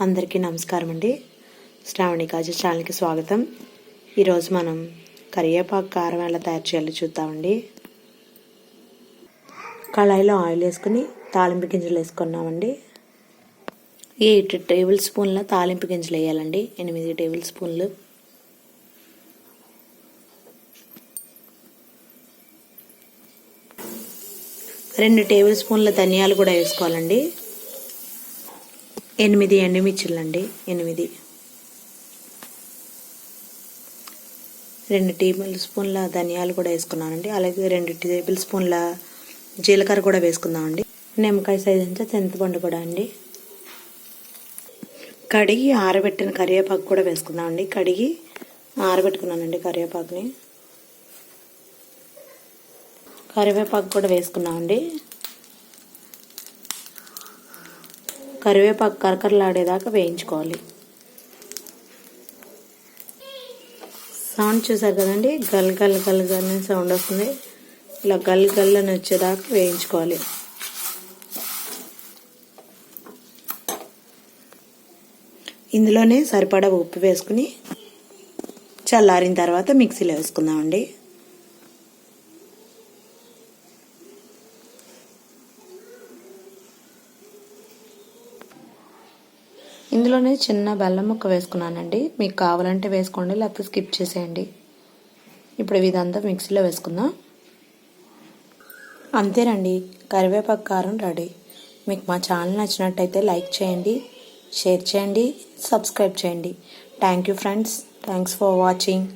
అందరికీ నమస్కారం అండి. శ్రావణి కాజు ఛానల్కి స్వాగతం. ఈరోజు మనం కరివేపాకు కారం ఎలా తయారు చేయాలో చూద్దామండి. కళాయిలో ఆయిల్ వేసుకుని తాలింపు గింజలు వేసుకున్నామండి. ఎయిట్ టేబుల్ స్పూన్ల తాలింపు గింజలు వేయాలండి. ఎనిమిది టేబుల్ స్పూన్లు. రెండు టేబుల్ స్పూన్ల ధనియాలు కూడా వేసుకోవాలండి. ఎనిమిది ఎండుమిర్చిలండి ఎనిమిది. రెండు టేబుల్ స్పూన్ల ధనియాలు కూడా వేసుకున్నానండి. అలాగే రెండు టేబుల్ స్పూన్ల జీలకర్ర కూడా వేసుకుందామండి. నిమ్మకాయ సైజ్ అంతా చింతపండు కూడా అండి. కడిగి ఆరబెట్టిన కరివేపాకు కూడా వేసుకుందామండి. కడిగి ఆరబెట్టుకున్నానండి కరివేపాకుని. కరివేపాకు కూడా వేసుకున్నామండి. కరివేపాకు కరకరలాడేదాకా వేయించుకోవాలి. సౌండ్ చూసారు కదండి? గల్ గల్ గల్ గల్ సౌండ్ వస్తుంది. ఇలా గల్ గల్ అని వచ్చేదాకా వేయించుకోవాలి. ఇందులోనే సరిపడా ఉప్పు వేసుకుని చల్లారిన తర్వాత మిక్సీలో వేసుకుందామండి. ఇందులోనే చిన్న బెల్లం ముక్క వేసుకున్నానండి. మీకు కావాలంటే వేసుకోండి లేకపోతే స్కిప్ చేసేయండి. ఇప్పుడు ఇదంతా మిక్సీలో వేసుకుందాం. అంతేనండి కరివేపాకు కారం రెడీ. మీకు మా ఛానల్ నచ్చినట్టయితే లైక్ చేయండి షేర్ చేయండి సబ్స్క్రైబ్ చేయండి. Thank you friends. Thanks for watching.